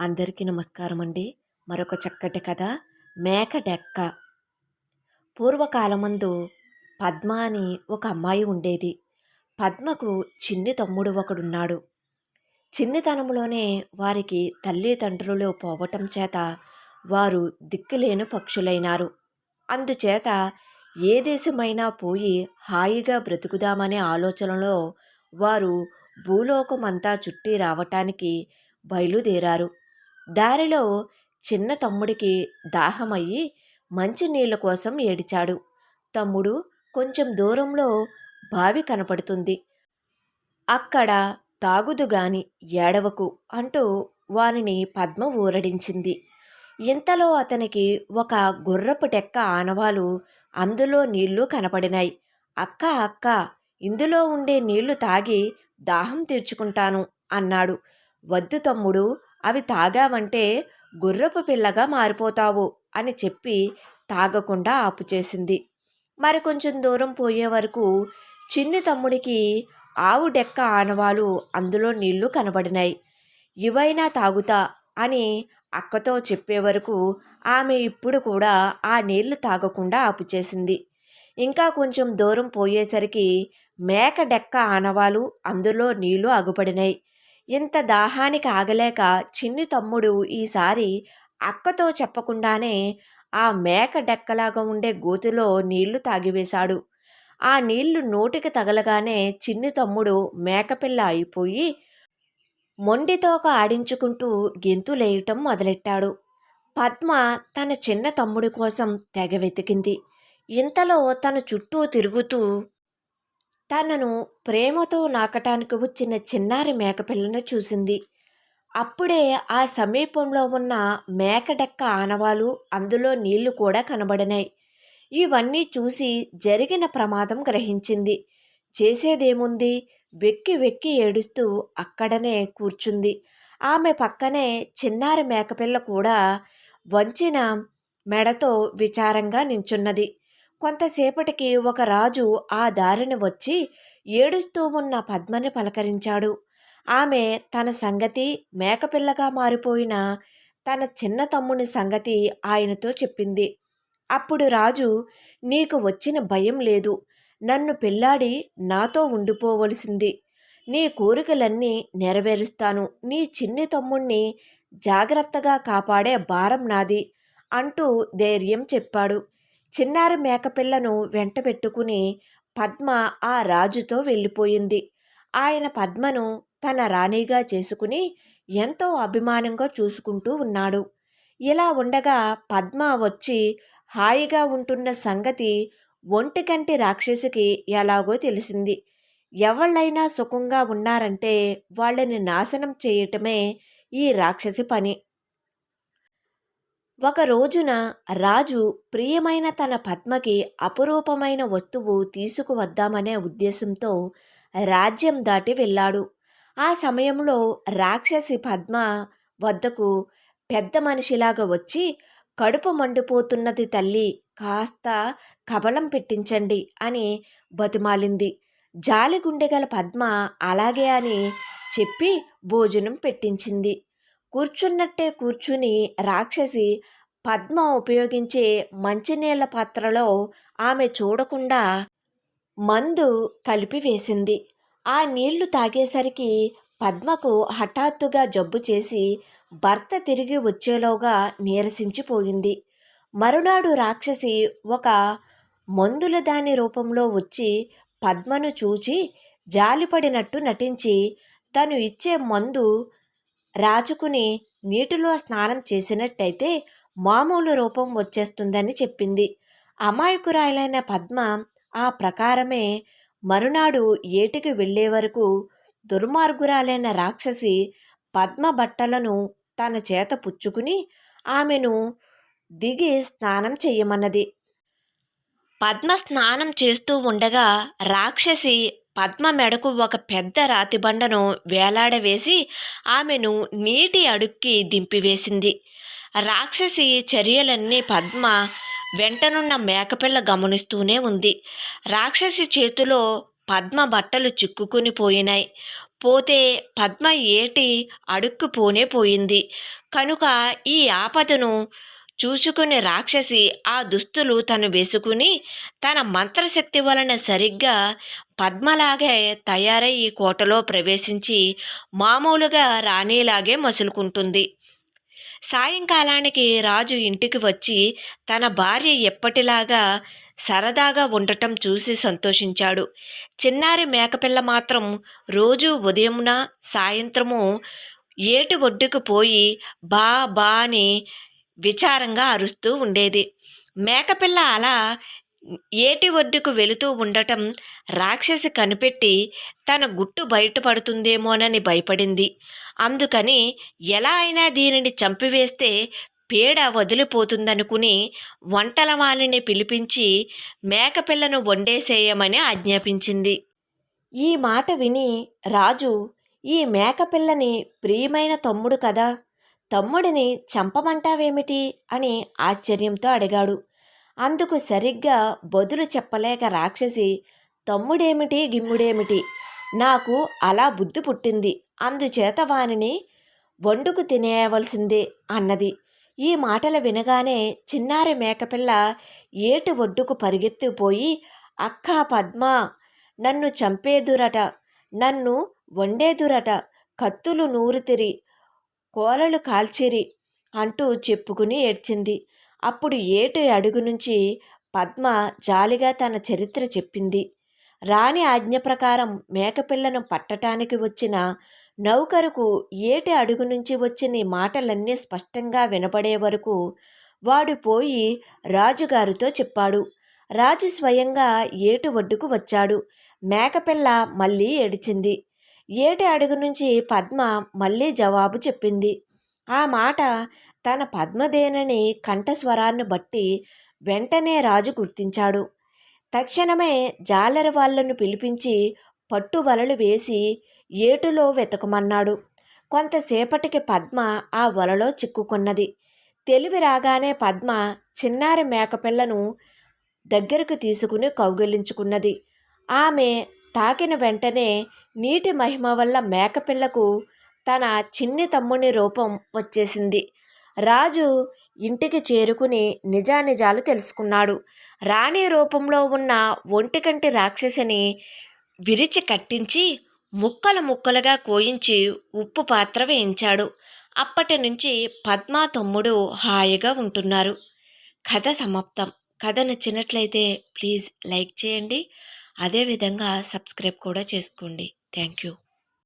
అందరికీ నమస్కారం అండి మరొక చక్కటి కథ మేక డెక్క పూర్వకాలమందు పద్మ అని ఒక అమ్మాయి ఉండేది. పద్మకు చిన్ని తమ్ముడు ఒకడున్నాడు. చిన్నితనంలోనే వారికి తల్లిదండ్రులు పోవటం చేత వారు దిక్కులేని పక్షులైనారు. అందుచేత ఏ దేశమైనా పోయి హాయిగా బ్రతుకుదామనే ఆలోచనలో వారు భూలోకమంతా చుట్టి రావటానికి బయలుదేరారు. దారిలో చిన్న తమ్ముడికి దాహమయ్యి మంచినీళ్ళ కోసం ఏడిచాడు. తమ్ముడు కొంచెం దూరంలో బావి కనపడుతుంది. అక్కడ తాగుదు గాని ఏడవకు అంటూ వారిని పద్మ ఊరడించింది. ఇంతలో అతనికి ఒక గుర్రపు టెక్క ఆనవాలు అందులో నీళ్ళు కనపడినాయి. అక్క అక్క ఇందులో ఉండే నీళ్ళు తాగి దాహం తీర్చుకుంటాను అన్నాడు. వద్దు తమ్ముడు అవి తాగావంటే గుర్రపు పిల్లగా మారిపోతావు అని చెప్పి తాగకుండా ఆపుచేసింది. మరి కొంచెం దూరం పోయే వరకు చిన్ని తమ్ముడికి ఆవు డెక్క ఆనవాలు అందులో నీళ్ళు కనబడినాయి. ఇవైనా తాగుతా అని అక్కతో చెప్పే వరకు ఆమె ఇప్పుడు కూడా ఆ నీళ్ళు తాగకుండా ఆపుచేసింది. ఇంకా కొంచెం దూరం పోయేసరికి మేక డెక్క ఆనవాలు అందులో నీళ్ళు అగుపడినాయి. ఇంత దాహానికి ఆగలేక చిన్ని తమ్ముడు ఈసారి అక్కతో చెప్పకుండానే ఆ మేక డెక్కలాగా ఉండే గోతులో నీళ్ళు తాగివేశాడు ఆ నీళ్ళు నోటికి తగలగానే చిన్ని తమ్ముడు మేకపిల్ల అయిపోయి మొండితోక ఆడించుకుంటూ గెంతులేయటం మొదలెట్టాడు. పద్మ తన చిన్న తమ్ముడి కోసం తెగ వెతికింది. ఇంతలో తన చుట్టూ తిరుగుతూ తనను ప్రేమతో నాకటానికి వచ్చిన చిన్నారి మేకపిల్లను చూసింది. అప్పుడే ఆ సమీపంలో ఉన్న మేకడెక్క ఆనవాలు అందులో నీళ్ళు కూడా కనబడినాయి. ఇవన్నీ చూసి జరిగిన ప్రమాదం గ్రహించింది. చేసేదేముంది? వెక్కి వెక్కి ఏడుస్తూ అక్కడనే కూర్చుంది. ఆమె పక్కనే చిన్నారి మేకపిల్ల కూడా వంచిన మెడతో విచారంగా నించున్నది. కొంతసేపటికి ఒక రాజు ఆ దారిని వచ్చి ఏడుస్తూ ఉన్న పద్మని పలకరించాడు. ఆమె తన సంగతి మేకపిల్లగా మారిపోయిన తన చిన్న తమ్ముని సంగతి ఆయనతో చెప్పింది. అప్పుడు రాజు నీకు వచ్చిన భయం లేదు. నన్ను పెళ్ళాడి నాతో ఉండిపోవలసింది. నీ కోరికలన్నీ నెరవేరుస్తాను. నీ చిన్ని తమ్ముణ్ణి జాగ్రత్తగా కాపాడే భారం నాది అంటూ ధైర్యం చెప్పాడు. చిన్నారి మేకపిల్లను వెంట పెట్టుకుని పద్మ ఆ రాజుతో వెళ్ళిపోయింది. ఆయన పద్మను తన రాణిగా చేసుకుని ఎంతో అభిమానంగా చూసుకుంటూ ఉన్నాడు. ఇలా ఉండగా పద్మ వచ్చి హాయిగా ఉంటున్న సంగతి ఒంటికంటి రాక్షసికి ఎలాగో తెలిసింది. ఎవళ్ళైనా సుఖంగా ఉన్నారంటే వాళ్ళని నాశనం చేయటమే ఈ రాక్షసి పని. ఒక రోజున రాజు ప్రియమైన తన పద్మకి అపురూపమైన వస్తువు తీసుకువద్దామనే ఉద్దేశంతో రాజ్యం దాటి వెళ్ళాడు. ఆ సమయంలో రాక్షసి పద్మ వద్దకు పెద్ద మనిషిలాగా వచ్చి కడుపు మండిపోతున్నది తల్లి కాస్త కబలం పెట్టించండి అని బతిమాలింది. జాలిగుండెగల పద్మ అలాగే అని చెప్పి భోజనం పెట్టించింది. కూర్చున్నట్టే కూర్చుని రాక్షసి పద్మ ఉపయోగించే మంచినీళ్ళ పాత్రలో ఆమె చూడకుండా మందు కలిపి వేసింది ఆ నీళ్ళు తాగేసరికి పద్మకు హఠాత్తుగా జబ్బు చేసి భర్త తిరిగి వచ్చేలోగా నీరసించిపోయింది. మరునాడు రాక్షసి ఒక మందుల దాని రూపంలో వచ్చి పద్మను చూచి జాలిపడినట్టు నటించి తను ఇచ్చే మందు రాచుకుని నీటిలో స్నానం చేసినట్టయితే మామూలు రూపం వచ్చేస్తుందని చెప్పింది. అమాయకురాయలైన పద్మ ఆ ప్రకారమే మరునాడు ఏటికి వెళ్ళే వరకు దుర్మార్గురాలైన రాక్షసి పద్మ బట్టలను తన చేత పుచ్చుకుని ఆమెను దిగి స్నానం చెయ్యమన్నది. పద్మ స్నానం చేస్తూ ఉండగా రాక్షసి పద్మ మెడకు ఒక పెద్ద రాతిబండను వేలాడవేసి ఆమెను నీటి అడుక్కి దింపివేసింది. రాక్షసి చర్యలన్నీ పద్మ వెంటనున్న మేకపిల్ల గమనిస్తూనే ఉంది. రాక్షసి చేతిలో పద్మ బట్టలు చిక్కుకుని పోయినాయి. పోతే పద్మ ఏటి అడుక్కుపోనే పోయింది. కనుక ఈ ఆపదను చూసుకుని రాక్షసి ఆ దుస్తులు తను వేసుకుని తన మంత్రశక్తి వలన సరిగ్గా పద్మలాగే తయారై ఈ కోటలో ప్రవేశించి మామూలుగా రాణిలాగే మసులుకుంటుంది. సాయంకాలానికి రాజు ఇంటికి వచ్చి తన భార్య ఎప్పటిలాగా సరదాగా ఉండటం చూసి సంతోషించాడు. చిన్నారి మేకపిల్ల మాత్రం రోజు ఉదయమున సాయంత్రము ఏటి ఒడ్డుకు పోయి బా బా అని విచారంగా అరుస్తూ ఉండేది. మేకపిల్ల అలా ఏటి ఒడ్డుకు వెళుతూ ఉండటం రాక్షసి కనిపెట్టి తన గుట్టు బయటపడుతుందేమోనని భయపడింది. అందుకని ఎలా అయినా దీనిని చంపివేస్తే పేడ వదిలిపోతుందనుకుని వంటల మాలిని పిలిపించి మేకపిల్లను వండేసేయమని ఆజ్ఞాపించింది. ఈ మాట విని రాజు ఈ మేకపిల్లని ప్రియమైన తమ్ముడు కదా తమ్ముడిని చంపమంటావేమిటి అని ఆశ్చర్యంతో అడిగాడు. అందుకు సరిగ్గా బదులు చెప్పలేక రాక్షసి తమ్ముడేమిటి గిమ్ముడేమిటి? నాకు అలా బుద్ధి పుట్టింది. అందుచేత వానిని వండుకు తినేయవలసిందే అన్నది. ఈ మాటలు వినగానే చిన్నారి మేకపిల్ల ఏటు ఒడ్డుకు పరిగెత్తిపోయి అక్కా పద్మ నన్ను చంపేదురట నన్ను వండేదురట కత్తులు నూరుతిరి కోలలు కాల్చిరి అంటూ చెప్పుకుని ఏడ్చింది. అప్పుడు ఏటి అడుగు నుంచి పద్మ జాలిగా తన చరిత్ర చెప్పింది. రాణి ఆజ్ఞ ప్రకారం మేకపిల్లను పట్టటానికి వచ్చిన నౌకరుకు ఏటి అడుగు నుంచి వచ్చిన మాటలన్నీ స్పష్టంగా వినపడే వరకు వాడు పోయి రాజుగారితో చెప్పాడు. రాజు స్వయంగా ఏటు ఒడ్డుకు వచ్చాడు. మేకపిల్ల మళ్ళీ ఏడిచింది. ఏటి అడుగు నుంచి పద్మ మళ్ళీ జవాబు చెప్పింది. ఆ మాట తన పద్మదేనని కంఠస్వరాన్ని బట్టి వెంటనే రాజు గుర్తించాడు. తక్షణమే జాలరి వాళ్ళను పిలిపించి పట్టు వలలు వేసి ఏటులో వెతకమన్నాడు. కొంతసేపటికి పద్మ ఆ వలలో చిక్కుకున్నది. తెలివి రాగానే పద్మ చిన్నారి మేకపిల్లను దగ్గరకు తీసుకుని కౌగిలించుకున్నది. ఆమె తాకిన వెంటనే నీటి మహిమ వల్ల మేకపిల్లకు తన చిన్ని తమ్ముని రూపం వచ్చేసింది. రాజు ఇంటికి చేరుకుని నిజానిజాలు తెలుసుకున్నాడు. రాణి రూపంలో ఉన్న ఒంటికంటి రాక్షసిని విరిచి కట్టించి ముక్కలు ముక్కలుగా కోయించి ఉప్పు పాత్ర వేయించాడు. అప్పటి నుంచి పద్మా తమ్ముడు హాయిగా ఉంటున్నారు. కథ సమాప్తం. కథ నచ్చినట్లయితే ప్లీజ్ లైక్ చేయండి. అదేవిధంగా సబ్స్క్రైబ్ కూడా చేసుకోండి. Thank you.